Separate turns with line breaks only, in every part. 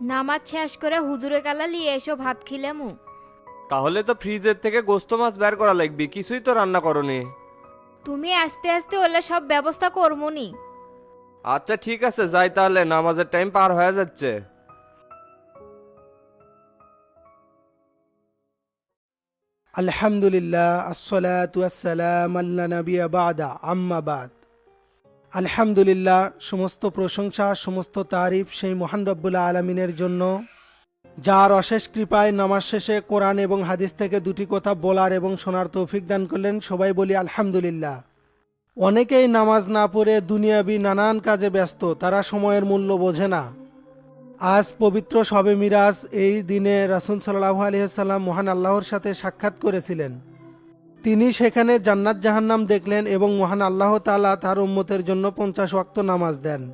নামাজ শেষ করে হুজুরে কালা লিয়ে এসো ভাত খিলেমু
তাহলে তো ফ্রিজের থেকে গোস্ত মাছ বের করা লাগবে কিছুই তো রান্না করনি।
তুমি আস্তে আস্তে হলে সব ব্যবস্থা করমুনি
আচ্ছা ঠিক আছে যাই তাহলে নামাজের টাইম পার হয়ে যাচ্ছে।
আলহামদুলিল্লাহ আসসালাতু আসসালাম আল্লাহ নবিয়া বাদা আম্মা বাদ। আলহামদুলিল্লাহ, সমস্ত প্রশংসা, সমস্ত তারিফ সেই মহান রব্বুল্লাহ আলমিনের জন্য। যার অশেষ কৃপায় নামাজ শেষে কোরআন এবং হাদিস থেকে দুটি কথা বলার এবং শোনার তৌফিক দান করলেন, সবাই বলি আলহামদুলিল্লাহ। অনেকেই নামাজ না পড়ে দুনিয়াবি নানান কাজে ব্যস্ত, তারা সময়ের মূল্য বোঝে না। আজ পবিত্র শবে মিরাজ, এই দিনে রাসুল সাল্লাহ আলহিহাল্লাম মহান আল্লাহর সাথে সাক্ষাৎ করেছিলেন। তিনি সেখানে জান্নাত জাহান্নাম দেখলেন এবং মহান আল্লাহ তালা তার উম্মতের জন্য পঞ্চাশ ওয়াক্ত নামাজ দেন।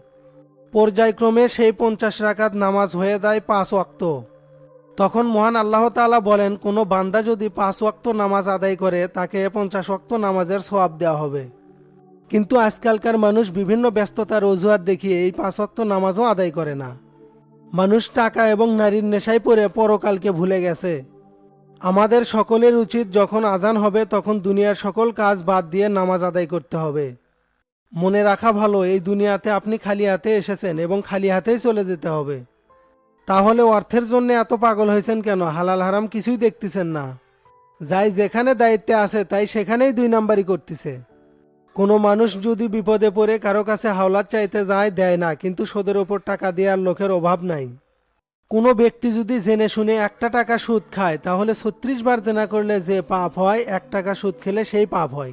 পর্যায়ক্রমে সেই পঞ্চাশ রাকাত নামাজ হয়ে যায় পাঁচ ওয়াক্ত। তখন মহান আল্লাহ তালা বলেন, কোনো বান্দা যদি পাঁচ ওয়াক্ত নামাজ আদায় করে, তাকে পঞ্চাশ ওয়াক্ত নামাজের সোয়াব দেওয়া হবে। কিন্তু আজকালকার মানুষ বিভিন্ন ব্যস্ততার অজুহাত দেখিয়ে এই পাঁচ ওয়াক্ত নামাজও আদায় করে না। মানুষ টাকা এবং নারীর নেশায় পড়ে পরকালকে ভুলে গেছে। আমাদের সকলের উচিত যখন আজান হবে, তখন দুনিয়ার সকল কাজ বাদ দিয়ে নামাজ আদায় করতে হবে। মনে রাখা ভালো, এই দুনিয়াতে আপনি খালি হাতে এসেছেন এবং খালি হাতেই চলে যেতে হবে। তাহলে অর্থের জন্য এত পাগল হয়েছেন কেন? হালাল হারাম কিছুই দেখতেছেন না। যাই যেখানে দায়িত্বে আছে, তাই সেখানেই দুই নাম্বারই করতেছে। কোনো মানুষ যদি বিপদে পড়ে, কারও কাছে হাওলাত চাইতে যায়, দেয় না, কিন্তু সুদের ওপর টাকা দেওয়ার লোকের অভাব নাই। কোনো ব্যক্তি যদি জেনে শুনে একটা টাকা সুদ খায়, তাহলে ছত্রিশ বার জেনা করলে যে পাপ হয়, এক টাকা সুদ খেলে সেই পাপ হয়।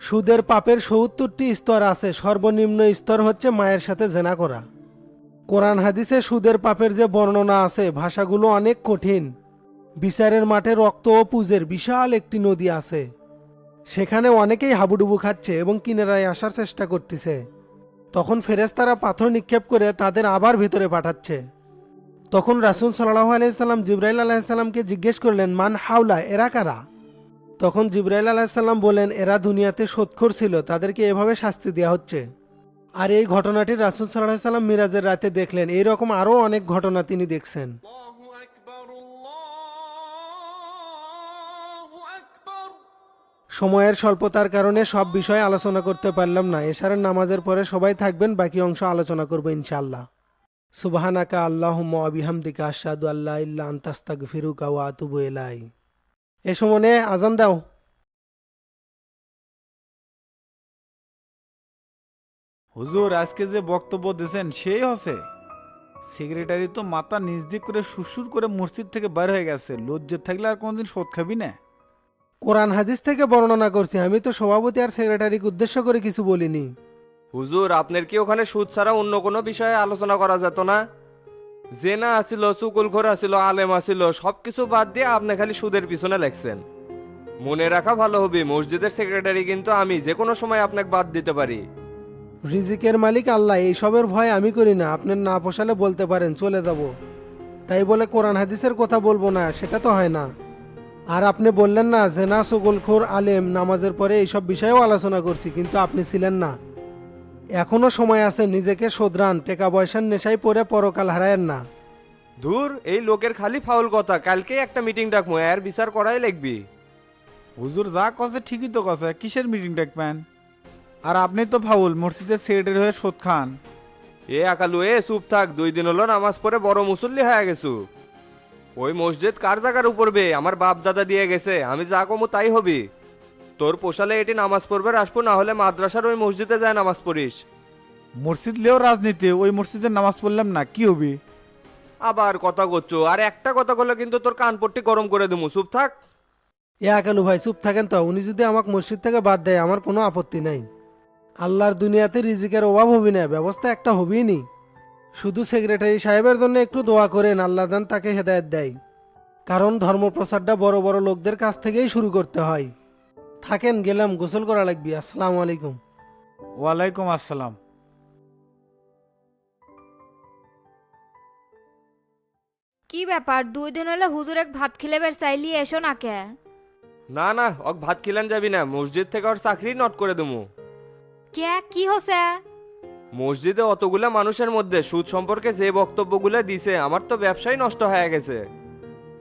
সুদের পাপের সত্তরটি স্তর আছে, সর্বনিম্ন স্তর হচ্ছে মায়ের সাথে জেনা করা। কোরআন হাদিসে সুদের পাপের যে বর্ণনা আছে, ভাষাগুলো অনেক কঠিন। বিচারের মাঠে রক্ত ও পুজের বিশাল একটি নদী আছে। সেখানে অনেকেই হাবুডুবু খাচ্ছে এবং কিনারায় আসার চেষ্টা করতেছে। তখন ফেরেস্তারা পাথর নিক্ষেপ করে তাদের আবার ভিতরে পাঠাচ্ছে। তখন রাসুল সাল্লাহ আলাইসাল্লাম জিব্রাইল আলাহিসাল্লামকে জিজ্ঞেস করলেন মান হাওলা এরা কারা? তখন জিব্রাইল আলাহিসাল্লাম বলেন এরা দুনিয়াতে সৎখর ছিল তাদেরকে এভাবে শাস্তি দেওয়া হচ্ছে। আর এই ঘটনাটি রাসুল সাল্লাহ সাল্লাম মিরাজের রাতে দেখলেন। এই রকম আরও অনেক ঘটনা তিনি দেখছেন। সময়ের স্বল্পতার কারণে সব বিষয়ে আলোচনা করতে পারলাম না। এছাড়া নামাজের পরে সবাই থাকবেন বাকি অংশ আলোচনা করব ইনশাল্লাহ সুবাহানাকা আল্লাহ আবিহামদিকা আশাদু আল্লাহ ইল্লা আন্তাস্তাক ফিরুকা ওয়া আতুবু এলাই এ সমনে আজান দাও।
হুজুর আজকে যে বক্তব্য দিয়েছেন সেই হসে। সেক্রেটারি তো মাথা নিজ দিক করে সুরসুর করে মসজিদ থেকে বাইর হয়ে গেছে। লজ্জা থাকলে আর কোনোদিন শোধ খাবি না।
কোরআন হাদিস থেকে বর্ণনা করছি। আমি তো সভাপতি আর সেক্রেটারিকে উদ্দেশ্য করে কিছু বলিনি।
হুজুর, আপনার কি ওখানে সুদ ছাড়া অন্য কোনো বিষয়ে আলোচনা করা যেত না? জেনা আসিল, চুকুলখোর আসিল, আলেম আসিল সব কিছু বাদ দিয়ে আপনি খালি সুদের পিছনে লেখছেন। মনে রাখা ভালো হবে, মসজিদের সেক্রেটারি কিন্তু আমি, যে কোনো সময় আপনাকে বাদ দিতে পারি।
রিজিকের মালিক আল্লাহ, এইসবের ভয় আমি করি না, আপনার না পোষালে বলতে পারেন, চলে যাব। তাই বলে কোরআন হাদিসের কথা বলব না, সেটা তো হয় না। আর আপনি বললেন না, জেনা সুগলখোর আলেম, নামাজের পরে এইসব বিষয়েও আলোচনা করছি, কিন্তু আপনি ছিলেন না। এখনও সময় আছে নিজেকে শোধরান টেকা পয়সার নেশায় পড়ে পরকাল হারায়েন না।
ধুর এই লোকের খালি ফাউল কথা কালকেই একটা মিটিং ডাকবো এর বিচার করাই লাগবি।
হুজুর যা কছে ঠিকই তো কছে কিসের মিটিং ডাকবেন? আর আপনি তো ফাউল মসজিদের সেক্রেটারি হয়ে শোধ খান।
এ আকালু এ চুপ থাক দুই দিন হলো নামাজ পড়ে বড় মুসল্লি হয়ে গেছু। ওই মসজিদ কার জায়গার উপর বে? আমার বাপ দাদা দিয়ে গেছে আমি যা কমু তাই হবি। তোর পোষালে এটি নামাজ পড়বে আসব না হলে মাদ্রাসার ওই মসজিদে যায় নামাজ পড়িস।
মসজিদ লেও রাজনীতি ওই মসজিদে নামাজ পড়লাম না কি হবি?
আবার কথা করছ আর একটা কথা বলে কিন্তু তোর কানপট্টি গরম করে দিমু চুপ থাক।
এ আকালু ভাই চুপ থাকেন তো উনি যদি আমাকে মসজিদ থেকে বাদ দেয় আমার কোনো আপত্তি নাই। আল্লাহর দুনিয়াতে রিজিকের অভাব হবি না ব্যবস্থা একটা হবেই নি। শুধু সেক্রেটারি সাহেবের জন্য একটু দোয়া করেন আল্লাহ দান তাকে হেদায়ত দেয়। কারণ ধর্মপ্রচারটা বড় বড় লোকদের কাছ থেকেই শুরু করতে হয়। থাকেন গেলাম গোসল করা লাগবে। আসসালামু আলাইকুম।
ওয়ালাইকুম আসসালাম।
কি ব্যাপার? দুই দিন হলে হুজুর এক ভাত খিলে বের চাইলি এসো না কে?
না না ওক ভাত খিলান যাবি না। মসজিদ থেকে ওর চাকরি নট করে দেবো।
কে? কি হসে?
মসজিদে অতগুলা মানুষের মধ্যে সুদ সম্পর্কে যে বক্তব্যগুলো দিছে আমার তো ব্যবসাই নষ্ট হয়ে গেছে।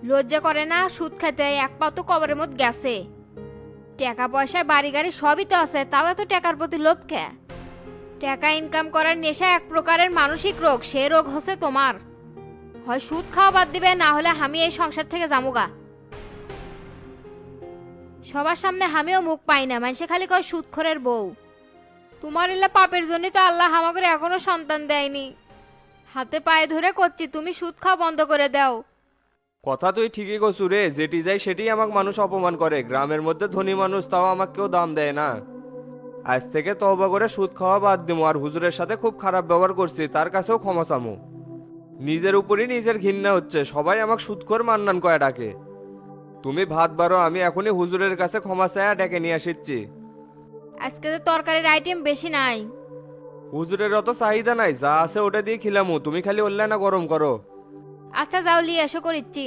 লজ্জা করে না সুদ খেতে? এক পা তো কবরের মধ্যে গেছে। টাকা পয়সা বাড়ি গাড়ি সবই তো আছে, তাও এত টাকার প্রতি লোভ কে? টাকা ইনকাম করার নেশা এক প্রকারের মানসিক রোগ, সে রোগ হচ্ছে তোমার। হয় সুদ খাওয়া বাদ দিবে, না হলে আমি এই সংসার থেকে যামুগা। সবার সামনে আমিও মুখ পাই না, মানুষে খালি কয় সুদখোরের বউ। তোমার ইল্লা পাপের জন্য তো আল্লাহ আমাকে এখনও সন্তান দেয়নি। হাতে পায়ে ধরে করছি, তুমি সুদ খাওয়া বন্ধ করে দাও।
কথা তুই ঠিকই কছু রে যেটি যাই সেটি আমাকে মানুষ অপমান করে। গ্রামের মধ্যে ধনী মানুষ তাও আমাকে কেউ দাম দেয় না। আজ থেকে তহবা করে সুদ খাওয়া বাদ দিমু আর হুজুরের সাথে খুব খারাপ ব্যবহার করছি তার কাছেও ক্ষমা চামু। নিজের উপরই নিজের ঘৃণা হচ্ছে সবাই আমাকে সুদখোর মান্নান কয় ডাকে। তুমি ভাত বারো আমি এখনই হুজুরের কাছে ক্ষমা চায়া ডেকে নিয়ে আসিচ্ছি।
আজকে তো তরকারির আইটেম বেশি নাই।
হুজুরের অত চাহিদা নাই যা আছে ওটা দিয়ে খিলামু তুমি খালি অল্লা না গরম করো।
আচ্ছা যাও লিয়ে এসো করিচ্ছি।